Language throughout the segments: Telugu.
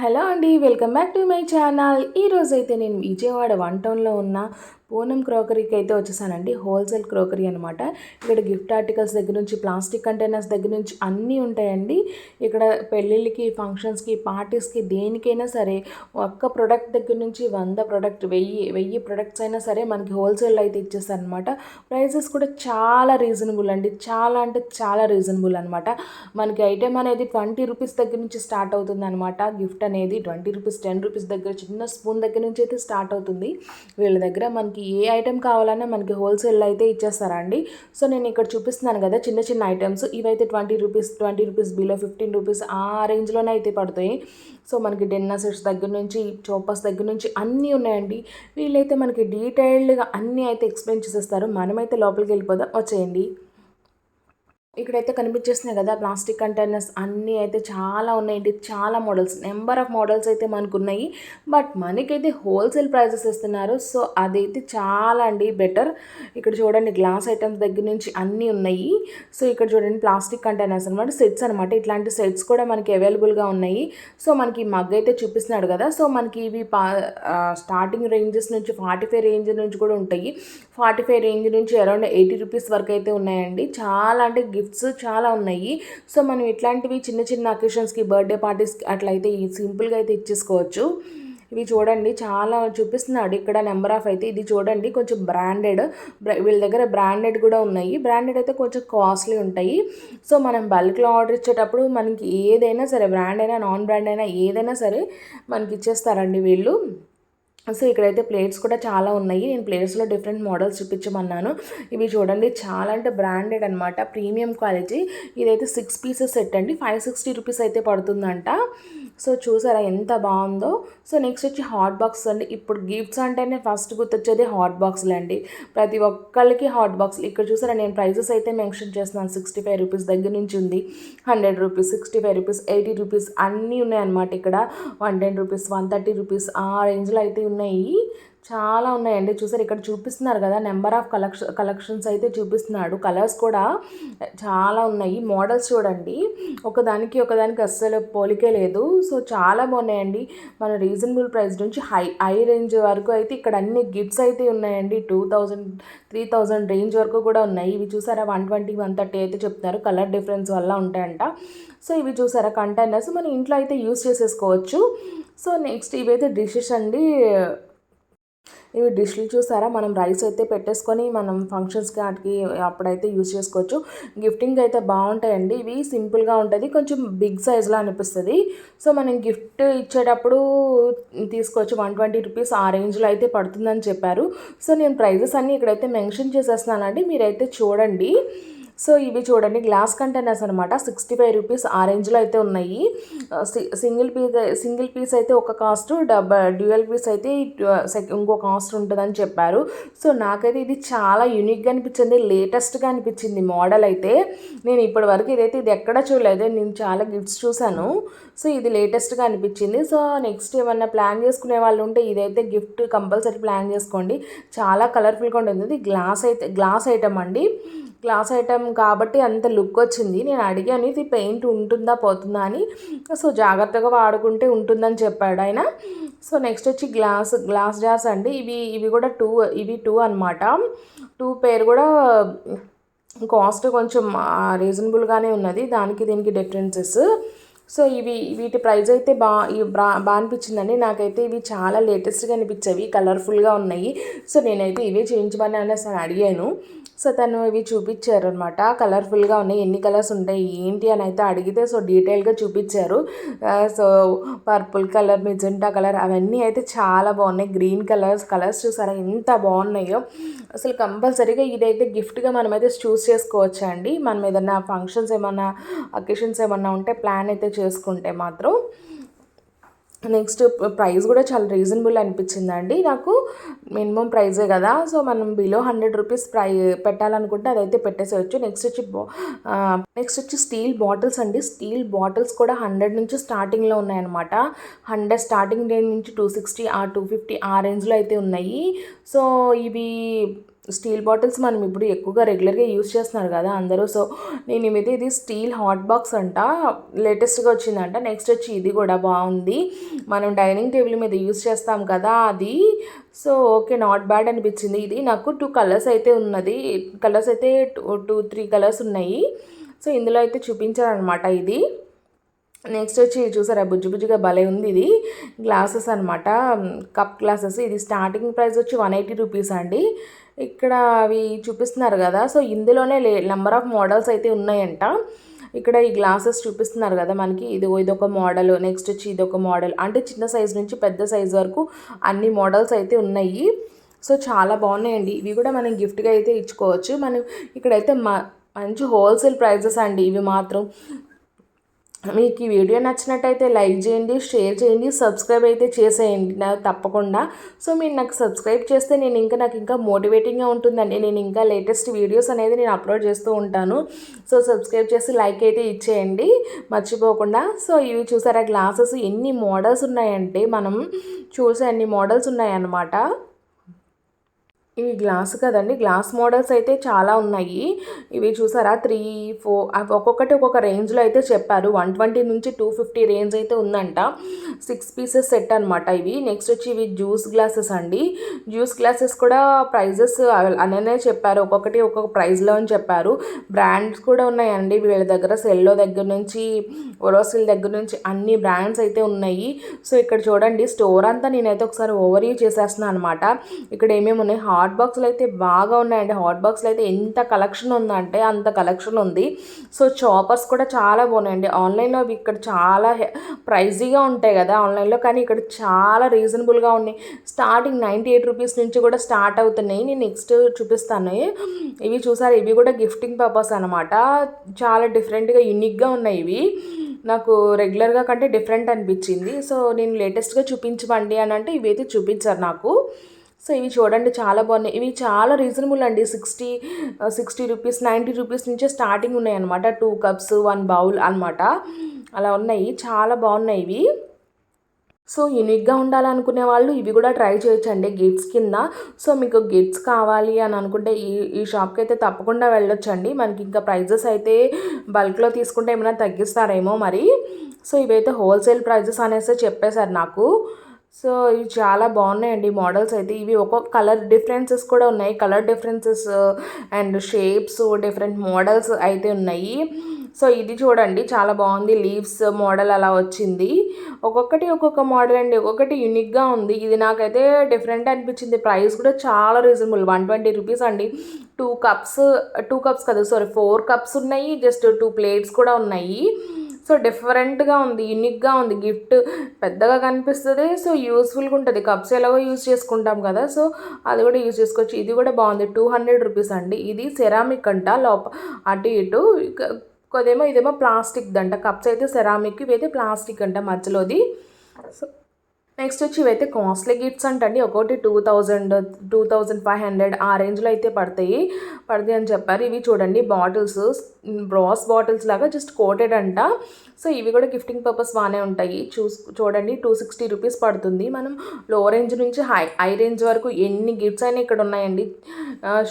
హలో అండి welcome back to my channel. ఈరోజైతే నేను విజయవాడ వన్ టౌన్లో ఉన్న పూనం క్రోకరీకి అయితే వచ్చేసానండి. హోల్సేల్ క్రోకరీ అనమాట ఇక్కడ గిఫ్ట్ ఆర్టికల్స్ దగ్గర నుంచి ప్లాస్టిక్ కంటైనర్స్ దగ్గర నుంచి అన్నీ ఉంటాయండి. ఇక్కడ పెళ్ళిళ్ళకి ఫంక్షన్స్కి పార్టీస్కి దేనికైనా సరే ఒక్క ప్రొడక్ట్ దగ్గర నుంచి వంద ప్రొడక్ట్ వెయ్యి వెయ్యి ప్రొడక్ట్స్ అయినా సరే మనకి హోల్సేల్ అయితే ఇచ్చేస్తారనమాట ప్రైజెస్ ప్రైసెస్ కూడా చాలా రీజనబుల్ అండి. చాలా అంటే చాలా రీజనబుల్ అనమాట మనకి ఐటెం అనేది ట్వంటీ రూపీస్ దగ్గర నుంచి స్టార్ట్ అవుతుంది అనమాట గిఫ్ట్ అనేది ట్వంటీ రూపీస్ టెన్ రూపీస్ దగ్గర చిన్న స్పూన్ దగ్గర నుంచి అయితే స్టార్ట్ అవుతుంది. వీళ్ళ దగ్గర మనకి ఏ ఐటెం కావాలన్నా మనకి హోల్సేల్ అయితే ఇచ్చేస్తారండి సో నేను ఇక్కడ చూపిస్తున్నాను కదా చిన్న చిన్న ఐటమ్స్ ఇవైతే twenty rupees twenty rupees below fifteen rupees ఆ రేంజ్లోనే అయితే పడతాయి. సో మనకి డిన్నర్ సెట్స్ దగ్గర నుంచి చోపస్ దగ్గర నుంచి అన్నీ ఉన్నాయండి. వీళ్ళైతే మనకి డీటెయిల్డ్గా అన్నీ అయితే ఎక్స్ప్లెయిన్ చేసేస్తారు. మనమైతే లోపలికి వెళ్ళిపోదాం. వచ్చేయండి. ఇక్కడైతే కనిపించేస్తున్నాయి కదా ప్లాస్టిక్ కంటైనర్స్ అన్నీ అయితే చాలా ఉన్నాయండి. చాలా మోడల్స్ నెంబర్ ఆఫ్ మోడల్స్ అయితే మనకు ఉన్నాయి బట్ మనకైతే హోల్సేల్ ప్రైజెస్ ఇస్తున్నారు. సో అదైతే చాలా అండి బెటర్. ఇక్కడ చూడండి గ్లాస్ ఐటమ్స్ దగ్గర నుంచి అన్నీ ఉన్నాయి. సో ఇక్కడ చూడండి ప్లాస్టిక్ కంటైనర్స్ అనమాట సెట్స్ అనమాట ఇట్లాంటి సెట్స్ కూడా మనకి అవైలబుల్గా ఉన్నాయి. సో మనకి మగ్ అయితే చూపిస్తున్నాడు కదా. సో మనకి ఇవి పా స్టార్టింగ్ రేంజెస్ నుంచి ఫార్టీ ఫైవ్ రేంజ్ నుంచి కూడా ఉంటాయి. ఫార్టీ ఫైవ్ రేంజ్ నుంచి అరౌండ్ ఎయిటీ రూపీస్ వరకు అయితే ఉన్నాయండి. చాలా అంటే గిఫ్ట్స్ చాలా ఉన్నాయి. సో మనం ఇట్లాంటివి చిన్న చిన్న అకేషన్స్కి బర్త్డే పార్టీస్కి అట్లయితే సింపుల్గా అయితే ఇచ్చేసుకోవచ్చు. ఇవి చూడండి చాలా చూపిస్తున్నాడు. ఇక్కడ నెంబర్ ఆఫ్ అయితే ఇది చూడండి కొంచెం బ్రాండెడ్ వీళ్ళ దగ్గర బ్రాండెడ్ కూడా ఉన్నాయి. బ్రాండెడ్ అయితే కొంచెం కాస్ట్లీ ఉంటాయి. సో మనం బల్క్లో ఆర్డర్ ఇచ్చేటప్పుడు మనకి ఏదైనా సరే బ్రాండ్ అయినా నాన్ బ్రాండ్ అయినా ఏదైనా సరే మనకి ఇచ్చేస్తారండి వీళ్ళు. సో ఇక్కడైతే ప్లేట్స్ కూడా చాలా ఉన్నాయి. నేను ప్లేట్స్లో డిఫరెంట్ మోడల్స్ చూపించమన్నాను. ఇవి చూడండి చాలా అంటే బ్రాండెడ్ అనమాట ప్రీమియం క్వాలిటీ. ఇదైతే సిక్స్ పీసెస్ సెట్ అండి. ఫైవ్ సిక్స్టీ రూపీస్ అయితే పడుతుందంట. సో చూసారా ఎంత బాగుందో. సో నెక్స్ట్ వచ్చి హాట్ బాక్స్ అండి. ఇప్పుడు గిఫ్ట్స్ అంటేనే ఫస్ట్ గుర్తొచ్చేది హాట్ బాక్స్లు అండి. ప్రతి ఒక్కరికి హాట్ బాక్స్ ఇక్కడ చూసారా నేను ప్రైజెస్ అయితే మెన్షన్ చేస్తున్నాను. సిక్స్టీ ఫైవ్ రూపీస్ దగ్గర నుంచి ఉంది. Hundred rupees sixty five rupees eighty rupees అన్నీ ఉన్నాయన్నమాట ఇక్కడ. One ten rupees one thirty rupees ఆ రేంజ్లో అయితే ఉన్నాయి ఉన్నాయి. చాలా ఉన్నాయండి. చూసారు ఇక్కడ చూపిస్తున్నారు కదా నెంబర్ ఆఫ్ కలెక్షన్ కలెక్షన్స్ అయితే చూపిస్తున్నాడు. కలర్స్ కూడా చాలా ఉన్నాయి. మోడల్స్ చూడండి. ఒకదానికి ఒకదానికి అస్సలు పోలికే లేదు. సో చాలా బాగున్నాయండి. మన రీజనబుల్ ప్రైస్ నుంచి హై హై రేంజ్ వరకు అయితే ఇక్కడ అన్ని గిఫ్ట్స్ అయితే ఉన్నాయండి. Two thousand three thousand range వరకు కూడా ఉన్నాయి. ఇవి చూసారా వన్ ట్వంటీ వన్ థర్టీ అయితే చెప్తున్నారు. కలర్ డిఫరెన్స్ వల్ల ఉంటాయంట. సో ఇవి చూసారా కంటైనర్స్. మన ఇంట్లో అయితే యూస్ చేసేసుకోవచ్చు. సో నెక్స్ట్ ఇవైతే డిషెస్ అండి. ఇవి డిష్లు చూసారా? మనం రైస్ అయితే పెట్టేసుకొని మనం ఫంక్షన్స్కి వాటికి అప్పుడైతే యూజ్ చేసుకోవచ్చు. గిఫ్టింగ్ అయితే బాగుంటాయండి. ఇవి సింపుల్గా ఉంటుంది. కొంచెం బిగ్ సైజ్లో అనిపిస్తుంది. సో మనం గిఫ్ట్ ఇచ్చేటప్పుడు తీసుకోవచ్చు. వన్ ట్వంటీ రూపీస్ ఆ రేంజ్లో అయితే పడుతుందని చెప్పారు. సో నేను ప్రైజెస్ అన్నీ ఇక్కడైతే మెన్షన్ చేసేస్తున్నానండి. మీరైతే చూడండి. సో ఇవి చూడండి గ్లాస్ కంటైనర్స్ అనమాట సిక్స్టీ ఫైవ్ రూపీస్ ఆ రేంజ్లో అయితే ఉన్నాయి. సింగిల్ పీస్ సింగిల్ పీస్ అయితే ఒక కాస్ట్ డబ్ డ్యూయల్ పీస్ అయితే ఇంకో కాస్ట్ ఉంటుందని చెప్పారు. సో నాకైతే ఇది చాలా యూనిక్గా అనిపించింది లేటెస్ట్గా అనిపించింది మోడల్ అయితే. నేను ఇప్పటి వరకు ఇదైతే ఇది ఎక్కడ చూడలేదు నేను చాలా గిఫ్ట్స్ చూశాను. సో ఇది లేటెస్ట్గా అనిపించింది. సో నెక్స్ట్ ఏమన్నా ప్లాన్ చేసుకునే వాళ్ళు ఉంటే ఇదైతే గిఫ్ట్ కంపల్సరీ ప్లాన్ చేసుకోండి. చాలా కలర్ఫుల్గా ఉంటుంది ఇది గ్లాస్ అయితే గ్లాస్ ఐటమ్ అండి. గ్లాస్ ఐటమ్ కాబట్టి అంత లుక్ వచ్చింది. నేను అడిగాను ఇది పెయింట్ ఉంటుందా పోతుందా? అని. సో జాగ్రత్తగా వాడుకుంటే ఉంటుందని చెప్పాడు ఆయన. సో నెక్స్ట్ వచ్చి గ్లాస్ గ్లాస్ జార్స్ అండి. ఇవి ఇవి కూడా టూ ఇవి టూ అనమాట టూ పేరు కూడా కాస్ట్ కొంచెం రీజనబుల్గానే ఉన్నది. దానికి దీనికి డిఫరెన్సెస్. సో ఇవి వీటి ప్రైస్ అయితే బా బా బా అనిపించిందండి. నాకైతే ఇవి చాలా లేటెస్ట్గా అనిపించేవి. కలర్ఫుల్గా ఉన్నాయి. సో నేనైతే ఇవే చేయించమని అనేసి అడిగాను. సో తను ఇవి చూపించారు అనమాట కలర్ఫుల్గా ఉన్నాయి. ఎన్ని కలర్స్ ఉంటాయి? ఏంటి? అని అయితే అడిగితే సో డీటెయిల్గా చూపించారు. So purple colour magenta colour అవన్నీ అయితే చాలా బాగున్నాయి. గ్రీన్ కలర్స్ కలర్స్ చూసారా? ఎంత బాగున్నాయో. అసలు కంపల్సరీగా ఇదైతే గిఫ్ట్గా మనమైతే చూస్ చేసుకోవచ్చు అండి? మనం ఏదన్నా ఫంక్షన్స్ ఏమన్నా అకేషన్స్ ఏమన్నా ఉంటే ప్లాన్ అయితే చేసుకుంటే మాత్రం. నెక్స్ట్ ప్రైస్ కూడా చాలా రీజనబుల్ అనిపించిందండి నాకు మినిమం ప్రైజే కదా. సో మనం బిలో హండ్రెడ్ రూపీస్ ప్రై పెట్టాలనుకుంటే అదైతే పెట్టేసేయచ్చు. నెక్స్ట్ వచ్చి నెక్స్ట్ వచ్చి స్టీల్ బాటిల్స్ అండి. స్టీల్ బాటిల్స్ కూడా హండ్రెడ్ నుంచి స్టార్టింగ్లో ఉన్నాయన్నమాట. హండ్రెడ్ స్టార్టింగ్ రేంజ్ నుంచి టూ సిక్స్టీ ఆ టూ ఫిఫ్టీ ఆ రేంజ్లో అయితే ఉన్నాయి. సో ఇవి స్టీల్ బాటిల్స్ మనం ఇప్పుడు ఎక్కువగా రెగ్యులర్గా యూస్ చేస్తున్నారు కదా అందరూ. సో నేను మీద ఇది స్టీల్ హాట్ బాక్స్ అంట. లేటెస్ట్గా వచ్చిందంట. నెక్స్ట్ వచ్చి ఇది కూడా బాగుంది. మనం డైనింగ్ టేబుల్ మీద యూస్ చేస్తాం కదా అది. సో ఓకే నాట్ బ్యాడ్ అనిపించింది. ఇది నాకు టూ కలర్స్ అయితే ఉన్నది. కలర్స్ అయితే టూ టూ త్రీ కలర్స్ ఉన్నాయి. సో ఇందులో అయితే చూపించారనమాట ఇది. నెక్స్ట్ వచ్చి చూసారా బుజ్జి బుజ్జిగా భలే ఉంది ఇది. గ్లాసెస్ అనమాట కప్ గ్లాసెస్. ఇది స్టార్టింగ్ ప్రైస్ వచ్చి వన్ ఎయిటీ రూపీస్ అండి. ఇక్కడ అవి చూపిస్తున్నారు కదా సో ఇందులోనే లే నెంబర్ ఆఫ్ మోడల్స్ అయితే ఉన్నాయంట. ఇక్కడ ఈ గ్లాసెస్ చూపిస్తున్నారు కదా మనకి. ఇది ఇదొక మోడల్. నెక్స్ట్ వచ్చి ఇదొక మోడల్. అంటే చిన్న సైజు నుంచి పెద్ద సైజ్ వరకు అన్ని మోడల్స్ అయితే ఉన్నాయి. సో చాలా బాగున్నాయండి. ఇవి కూడా మనం గిఫ్ట్గా అయితే ఇచ్చుకోవచ్చు. మనం ఇక్కడైతే మంచి హోల్సేల్ ప్రైజెస్ అండి. ఇవి మాత్రం మీకు ఈ వీడియో నచ్చినట్టయితే లైక్ చేయండి షేర్ చేయండి సబ్స్క్రైబ్ అయితే చేసేయండి. నాకు తప్పకుండా. సో మీరు నాకు సబ్స్క్రైబ్ చేస్తే నేను ఇంకా నాకు ఇంకా మోటివేటింగ్గా ఉంటుందండి. నేను ఇంకా లేటెస్ట్ వీడియోస్ అనేది నేను అప్లోడ్ చేస్తూ ఉంటాను. సో సబ్స్క్రైబ్ చేసి లైక్ అయితే ఇచ్చేయండి. మర్చిపోకుండా. సో ఇవి చూసారా గ్లాసెస్ ఎన్ని మోడల్స్ ఉన్నాయంటే మనం చూసే అన్ని మోడల్స్ ఉన్నాయన్నమాట. ఇవి గ్లాస్ కదండి గ్లాస్ మోడల్స్ అయితే చాలా ఉన్నాయి. ఇవి చూసారా? త్రీ ఫోర్ ఒక్కొక్కటి ఒక్కొక్క రేంజ్లో అయితే చెప్పారు. వన్ ట్వంటీ నుంచి టూ ఫిఫ్టీ రేంజ్ అయితే ఉందంట. సిక్స్ పీసెస్ సెట్ అనమాట ఇవి. నెక్స్ట్ వచ్చి ఇవి జ్యూస్ గ్లాసెస్ అండి. జ్యూస్ గ్లాసెస్ కూడా ప్రైజెస్ అననే చెప్పారు. ఒక్కొక్కటి ఒక్కొక్క ప్రైస్లో అని చెప్పారు. బ్రాండ్స్ కూడా ఉన్నాయండి. వీళ్ళ దగ్గర సెల్లో దగ్గర నుంచి ఒరోసిల్ దగ్గర నుంచి అన్ని బ్రాండ్స్ అయితే ఉన్నాయి. సో ఇక్కడ చూడండి స్టోర్ అంతా నేనైతే ఒకసారి ఓవర్ యూ చేసేస్తున్నాను అనమాట ఇక్కడ ఏమేమి ఉన్నాయి? హాట్ హాట్ బాక్స్లు అయితే బాగా ఉన్నాయండి. హాట్ బాక్స్లో అయితే ఎంత కలెక్షన్ ఉందంటే అంత కలెక్షన్ ఉంది. సో చాపర్స్ కూడా చాలా బాగున్నాయండి. ఆన్లైన్లో అవి ఇక్కడ చాలా ప్రైజీగా ఉంటాయి కదా ఆన్లైన్లో. కానీ ఇక్కడ చాలా రీజనబుల్గా ఉన్నాయి. స్టార్టింగ్ నైంటీ ఎయిట్ రూపీస్ నుంచి కూడా స్టార్ట్ అవుతున్నాయి. నేను నెక్స్ట్ చూపిస్తాను. ఇవి చూసారు? ఇవి కూడా గిఫ్టింగ్ పర్పస్ అనమాట చాలా డిఫరెంట్గా యూనిక్గా ఉన్నాయి ఇవి. నాకు రెగ్యులర్గా కంటే డిఫరెంట్ అనిపించింది. సో నేను లేటెస్ట్గా చూపించమండి అని అంటే ఇవి అయితే చూపించారు నాకు. సో ఇవి చూడండి చాలా బాగున్నాయి. ఇవి చాలా రీజనబుల్ అండి. Sixty sixty rupees ninety rupees నుంచే స్టార్టింగ్ ఉన్నాయి అనమాట టూ కప్స్ వన్ బౌల్ అనమాట అలా ఉన్నాయి. చాలా బాగున్నాయి ఇవి. సో యూనిక్గా ఉండాలనుకునే వాళ్ళు ఇవి కూడా ట్రై చేయొచ్చండి గిఫ్ట్స్ కింద. సో మీకు గిఫ్ట్స్ కావాలి అని అనుకుంటే ఈ ఈ షాప్కి అయితే తప్పకుండా వెళ్ళొచ్చండి. మనకి ఇంకా ప్రైజెస్ అయితే బల్క్లో తీసుకుంటే ఏమైనా తగ్గిస్తారేమో మరి. సో ఇవైతే హోల్సేల్ ప్రైజెస్ అనేసి చెప్పేశారు నాకు. సో ఇవి చాలా బాగున్నాయండి మోడల్స్ అయితే. ఇవి ఒక్కొక్క కలర్ డిఫరెన్సెస్ కూడా ఉన్నాయి. Colour differences and shapes different models అయితే ఉన్నాయి. సో ఇది చూడండి చాలా బాగుంది. లీవ్స్ మోడల్ అలా వచ్చింది. ఒక్కొక్కటి ఒక్కొక్క మోడల్ అండి. ఒక్కొక్కటి యూనిక్గా ఉంది. ఇది నాకైతే డిఫరెంట్ అనిపించింది. ప్రైస్ కూడా చాలా రీజనబుల్. వన్ ట్వంటీ రూపీస్ అండి. టూ కప్స్ టూ కప్స్ కదా సారీ ఫోర్ కప్స్ ఉన్నాయి. జస్ట్ టూ ప్లేట్స్ కూడా ఉన్నాయి. సో డిఫరెంట్గా ఉంది యూనిక్గా ఉంది. గిఫ్ట్ పెద్దగా కనిపిస్తుంది సో యూస్ఫుల్గా ఉంటుంది. కప్స్ ఎలాగో యూస్ చేసుకుంటాం కదా సో అది కూడా యూస్ చేసుకోవచ్చు. ఇది కూడా బాగుంది టూ హండ్రెడ్ రూపీస్ అండి. ఇది సెరామిక్ అంట లోప అటు ఇటు కొదేమో ఇదేమో ప్లాస్టిక్ దంట. కప్స్ అయితే సెరామిక్ ఇవైతే ప్లాస్టిక్ అంట మధ్యలోది. సో నెక్స్ట్ వచ్చి ఇవైతే కాస్ట్లీ గిఫ్ట్స్ అంటండి. ఒకటి two thousand two thousand five hundred ఆ రేంజ్లో అయితే పడతాయి. పడతాయి అని చెప్పారు. ఇవి చూడండి బాటిల్స్. బ్రాస్ బాటిల్స్ లాగా జస్ట్ కోటెడ్ అంట. సో ఇవి కూడా గిఫ్టింగ్ పర్పస్ బాగానే ఉంటాయి. చూస్ చూడండి టూ సిక్స్టీ రూపీస్ పడుతుంది. మనం లో రేంజ్ నుంచి హై హై రేంజ్ వరకు ఎన్ని గిఫ్ట్స్ అయినా ఇక్కడ ఉన్నాయండి.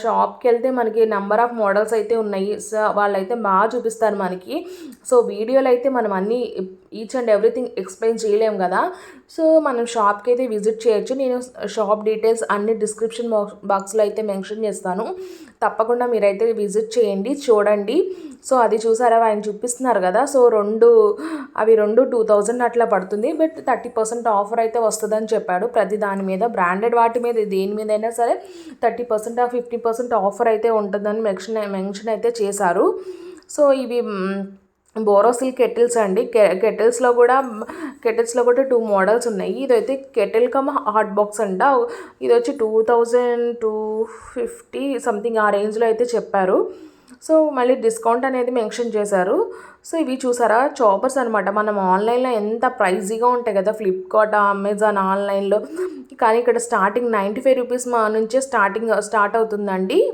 షాప్కి వెళ్తే మనకి నెంబర్ ఆఫ్ మోడల్స్ అయితే ఉన్నాయి. సో వాళ్ళైతే బాగా చూపిస్తారు మనకి. సో వీడియోలు అయితే మనం అన్నీ ఈచ్ అండ్ ఎవ్రీథింగ్ ఎక్స్ప్లెయిన్ చేయలేము కదా. సో మనం షాప్కి అయితే విజిట్ చేయొచ్చు. నేను షాప్ డీటెయిల్స్ అన్ని డిస్క్రిప్షన్ బాక్స్లో అయితే మెన్షన్ చేస్తాను. తప్పకుండా మీరైతే విజిట్ చేయండి చూడండి. సో అది చూసారా ఆయన చూపిస్తున్నారు కదా. సో రెండు అవి రెండు టూ థౌజండ్ అట్లా పడుతుంది. బట్ థర్టీ పర్సెంట్ ఆఫర్ అయితే వస్తుందని చెప్పాడు. ప్రతి దాని మీద బ్రాండెడ్ వాటి మీద దేని మీద అయినా సరే thirty percent fifty percent offer అయితే ఉంటుందని మెన్షన్ మెన్షన్ అయితే చేశారు. సో ఇవి బోరోసిల్ కెటిల్స్ అండి. కెటిల్స్లో కూడా కెటిల్స్లో కూడా టూ మోడల్స్ ఉన్నాయి. ఇదైతే కెటిల్ కమ్ హాట్ బాక్స్ అంట. ఇది వచ్చి two thousand two fifty something ఆ రేంజ్లో అయితే చెప్పారు. సో మళ్ళీ డిస్కౌంట్ అనేది మెన్షన్ చేశారు. సో ఇవి చూసారా? చాపర్స్ అనమాట మనం ఆన్లైన్లో ఎంత ప్రైజీగా ఉంటాయి కదా? ఫ్లిప్కార్ట్ అమెజాన్ ఆన్లైన్లో. కానీ ఇక్కడ స్టార్టింగ్ నైంటీ ఫైవ్ రూపీస్ మా నుంచే స్టార్టింగ్ స్టార్ట్ అవుతుందండి.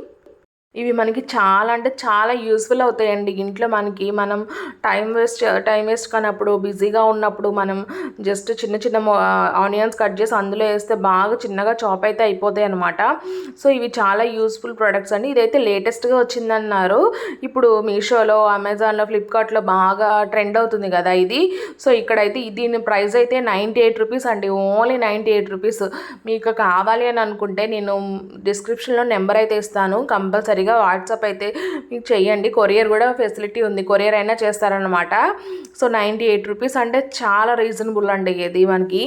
ఇవి మనకి చాలా అంటే చాలా యూస్ఫుల్ అవుతాయండి. ఇంట్లో మనకి మనం టైం వేస్ట్ టైం వేస్ట్ కానప్పుడు బిజీగా ఉన్నప్పుడు మనం జస్ట్ చిన్న చిన్న ఆనియన్స్ కట్ చేసి అందులో వేస్తే బాగా చిన్నగా చాప్ అయితే అయిపోతాయి అనమాట సో ఇవి చాలా యూస్ఫుల్ ప్రొడక్ట్స్ అండి. ఇదైతే లేటెస్ట్గా వచ్చిందన్నారు. ఇప్పుడు మీషోలో అమెజాన్లో ఫ్లిప్కార్ట్లో బాగా ట్రెండ్ అవుతుంది కదా ఇది. సో ఇక్కడైతే దీని ప్రైస్ అయితే నైంటీ ఎయిట్ రూపీస్ అండి. ఓన్లీ నైంటీ ఎయిట్ రూపీస్ మీకు కావాలి అని అనుకుంటే నేను డిస్క్రిప్షన్లో నెంబర్ అయితే ఇస్తాను. కంపల్సరీ కంపల్సరీగా వాట్సాప్ అయితే మీకు చెయ్యండి. కొరియర్ కూడా ఫెసిలిటీ ఉంది. కొరియర్ అయినా చేస్తారనమాట సో నైంటీ ఎయిట్ రూపీస్ అంటే చాలా రీజనబుల్ అండి ఇది మనకి.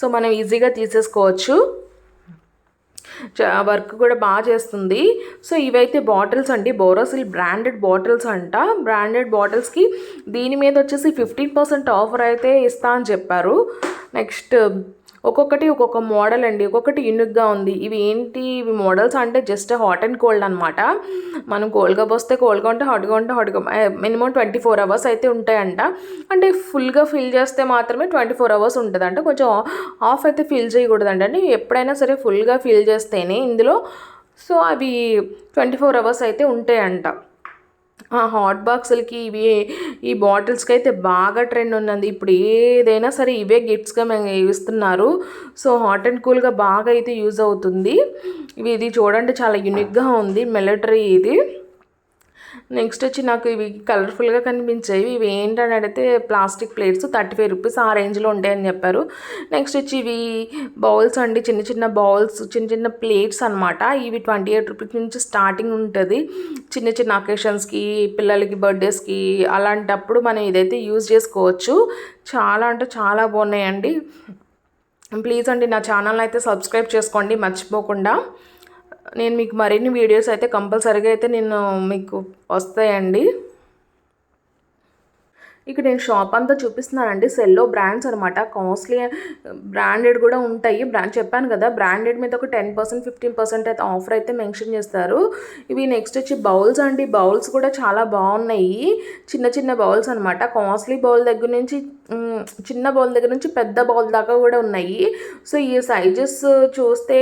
సో మనం ఈజీగా తీసేసుకోవచ్చు. వర్క్ కూడా బాగా చేస్తుంది. సో ఇవైతే బాటిల్స్ అండి. బోరోసిల్ బ్రాండెడ్ బాటిల్స్ అంట. బ్రాండెడ్ బాటిల్స్కి దీని మీద వచ్చేసి ఫిఫ్టీన్ పర్సెంట్ ఆఫర్ అయితే ఇస్తా అని చెప్పారు. నెక్స్ట్ ఒక్కొక్కటి ఒక్కొక్క మోడల్ అండి. ఒక్కొక్కటి యూనిక్గా ఉంది. ఇవి ఏంటి? ఇవి మోడల్స్ అంటే జస్ట్ హాట్ అండ్ కోల్డ్ అనమాట మనం కోల్డ్గా పోస్తే కోల్డ్గా ఉంటే హాట్గా ఉంటే హాట్గా మినిమం ట్వంటీ ఫోర్ అవర్స్ అయితే ఉంటాయంట. అంటే ఫుల్గా ఫిల్ చేస్తే మాత్రమే ట్వంటీ ఫోర్ అవర్స్ ఉంటుందంట. కొంచెం ఆఫ్ అయితే ఫిల్ చేయకూడదంట. అంటే ఎప్పుడైనా సరే ఫుల్గా ఫిల్ చేస్తేనే ఇందులో సో అవి ట్వంటీ ఫోర్ అవర్స్ అయితే ఉంటాయంట. హాట్ బాక్సులకి ఇవి ఈ బాటిల్స్కి అయితే బాగా ట్రెండ్ ఉన్నది ఇప్పుడు ఏదైనా సరే ఇవే గిఫ్ట్స్గా మేము ఇస్తున్నారు. సో హాట్ అండ్ కూల్గా బాగా అయితే యూజ్ అవుతుంది. ఇవి ఇది చూడండి చాలా యూనిక్గా ఉంది. మిలిటరీ ఇది. నెక్స్ట్ వచ్చి నాకు ఇవి కలర్ఫుల్గా కనిపించేవి ఇవి ఏంటని అడిగితే plastic plates thirty five rupees ఆ రేంజ్లో ఉంటాయని చెప్పారు. నెక్స్ట్ వచ్చి ఇవి బౌల్స్ అండి. చిన్న చిన్న బౌల్స్ చిన్న చిన్న ప్లేట్స్ అనమాట ఇవి ట్వంటీ ఎయిట్ రూపీస్ నుంచి స్టార్టింగ్ ఉంటుంది. చిన్న చిన్న అకేషన్స్కి పిల్లలకి బర్త్డేస్కి అలాంటప్పుడు మనం ఇదైతే యూజ్ చేసుకోవచ్చు. చాలా అంటే చాలా బాగున్నాయండి. ప్లీజ్ అండి నా ఛానల్ అయితే సబ్స్క్రైబ్ చేసుకోండి. మర్చిపోకుండా. నేను మీకు మరిన్ని వీడియోస్ అయితే కంపల్సరీగా అయితే నేను మీకు వస్తాయండి. ఇక్కడ నేను షాప్ అంతా చూపిస్తున్నానండి. సెల్లో బ్రాండ్స్ అనమాట కాస్ట్లీ బ్రాండెడ్ కూడా ఉంటాయి. బ్రాండ్ చెప్పాను కదా బ్రాండెడ్ మీద ఒక టెన్ పర్సెంట్ ఫిఫ్టీన్ పర్సెంట్ అయితే ఆఫర్ అయితే మెన్షన్ చేస్తారు. ఇవి నెక్స్ట్ వచ్చి బౌల్స్ అండి. బౌల్స్ కూడా చాలా బాగున్నాయి. చిన్న చిన్న బౌల్స్ అనమాట కాస్ట్లీ బౌల్ దగ్గర నుంచి చిన్న బౌల్ దగ్గర నుంచి పెద్ద బౌల్ దాకా కూడా ఉన్నాయి. సో ఈ సైజెస్ చూస్తే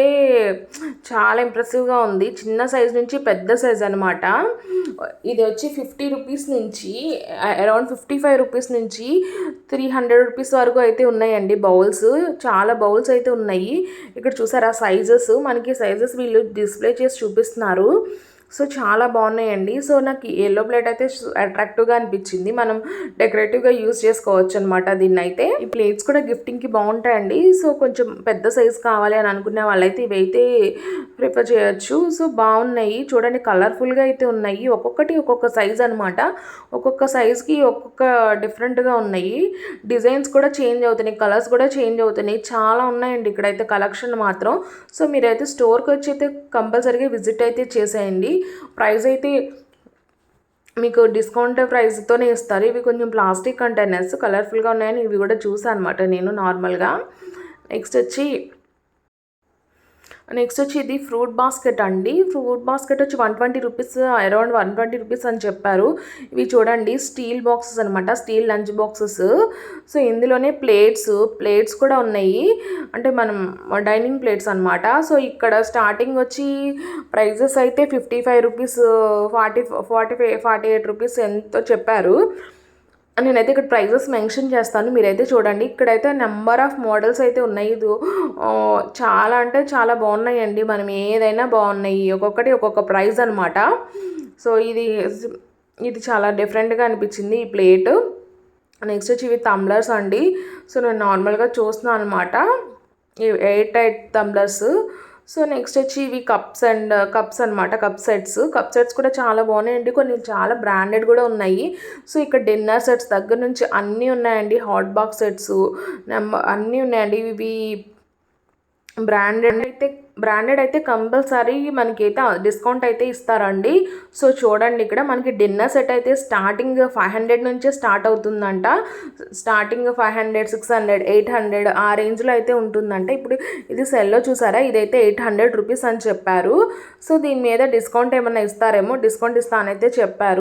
చాలా ఇంప్రెసివ్గా ఉంది. చిన్న సైజ్ నుంచి పెద్ద సైజ్ అనమాట ఇది వచ్చి ఫిఫ్టీ రూపీస్ నుంచి అరౌండ్ ఫిఫ్టీ ఫైవ్ రూపీస్ నుంచి త్రీ హండ్రెడ్ రూపీస్ వరకు అయితే ఉన్నాయండి బౌల్స్. చాలా బౌల్స్ అయితే ఉన్నాయి. ఇక్కడ చూసారా సైజెస్? మనకి సైజెస్ వీళ్ళు డిస్ప్లే చేసి చూపిస్తున్నారు. సో చాలా బాగున్నాయండి. సో నాకు ఎల్లో ప్లేట్ అయితే అట్రాక్టివ్గా అనిపించింది. మనం డెకరేటివ్గా యూస్ చేసుకోవచ్చు అనమాట దీన్ని అయితే ఈ ప్లేట్స్ కూడా గిఫ్టింగ్కి బాగుంటాయండి. సో కొంచెం పెద్ద సైజ్ కావాలి అని అనుకునే వాళ్ళైతే ఇవైతే ప్రిఫర్ చేయొచ్చు. సో బాగున్నాయి. చూడండి కలర్ఫుల్గా అయితే ఉన్నాయి. ఒక్కొక్కటి ఒక్కొక్క సైజ్ అనమాట ఒక్కొక్క సైజ్కి ఒక్కొక్క డిఫరెంట్గా ఉన్నాయి. డిజైన్స్ కూడా చేంజ్ అవుతున్నాయి. కలర్స్ కూడా చేంజ్ అవుతున్నాయి. చాలా ఉన్నాయండి ఇక్కడైతే కలెక్షన్ మాత్రం. సో మీరైతే స్టోర్కి వచ్చి అయితే కంపల్సరీగా విజిట్ అయితే చేసేయండి. ప్రైస్ అయితే మీకు డిస్కౌంట్ ప్రైస్తోనే ఇస్తారు. ఇవి కొంచెం ప్లాస్టిక్ కంటైనర్స్ కలర్ఫుల్గా ఉన్నాయని ఇవి కూడా చూసాను అనమాట నేను నార్మల్గా. నెక్స్ట్ వచ్చి నెక్స్ట్ వచ్చి ఇది ఫ్రూట్ బాస్కెట్ అండి. ఫ్రూట్ బాస్కెట్ వచ్చి one twenty rupees around one twenty rupees అని చెప్పారు. ఇవి చూడండి స్టీల్ బాక్సెస్ అనమాట స్టీల్ లంచ్ బాక్సెస్. సో ఇందులోనే ప్లేట్స్ ప్లేట్స్ కూడా ఉన్నాయి. అంటే మనం డైనింగ్ ప్లేట్స్ అనమాట సో ఇక్కడ స్టార్టింగ్ వచ్చి ప్రైజెస్ అయితే fifty five rupees forty forty five forty eight rupees ఎంతో చెప్పారు. నేనైతే ఇక్కడ ప్రైజెస్ మెన్షన్ చేస్తాను. మీరైతే చూడండి. ఇక్కడైతే నెంబర్ ఆఫ్ మోడల్స్ అయితే ఉన్నాయి. ఇది చాలా అంటే చాలా బాగున్నాయండి. మనం ఏదైనా బాగున్నాయి. ఒక్కొక్కటి ఒక్కొక్క ప్రైజ్ అనమాట సో ఇది ఇది చాలా డిఫరెంట్గా అనిపించింది ఈ ప్లేట్. నెక్స్ట్ వచ్చి ఇవి తమ్లర్స్ అండి. సో నేను నార్మల్గా చూస్తున్నాను అనమాట eight eight tumblers so next వచ్చి ఇవి కప్స్ అండ్ కప్స్ అనమాట కప్ సెట్స్. కప్ సెట్స్ కూడా చాలా బాగున్నాయండి. కొన్ని చాలా బ్రాండెడ్ కూడా ఉన్నాయి. సో ఇక్కడ డిన్నర్ సెట్స్ దగ్గర నుంచి అన్నీ ఉన్నాయండి. హాట్ బాక్స్ సెట్స్ అన్నీ ఉన్నాయండి. ఇవి బ్రాండెడ్ అయితే బ్రాండెడ్ అయితే కంపల్సరీ మనకి అయితే డిస్కౌంట్ అయితే ఇస్తారండి. సో చూడండి ఇక్కడ మనకి డిన్నర్ సెట్ అయితే స్టార్టింగ్ ఫైవ్ హండ్రెడ్ నుంచే స్టార్ట్ అవుతుందంట. Starting five hundred six hundred eight hundred ఆ రేంజ్లో అయితే ఉంటుందంట. ఇప్పుడు ఇది సెల్లో చూసారా? ఇదైతే ఎయిట్ హండ్రెడ్ రూపీస్ అని చెప్పారు. సో దీని మీద డిస్కౌంట్ ఏమైనా ఇస్తారేమో డిస్కౌంట్ ఇస్తానైతే చెప్పారు.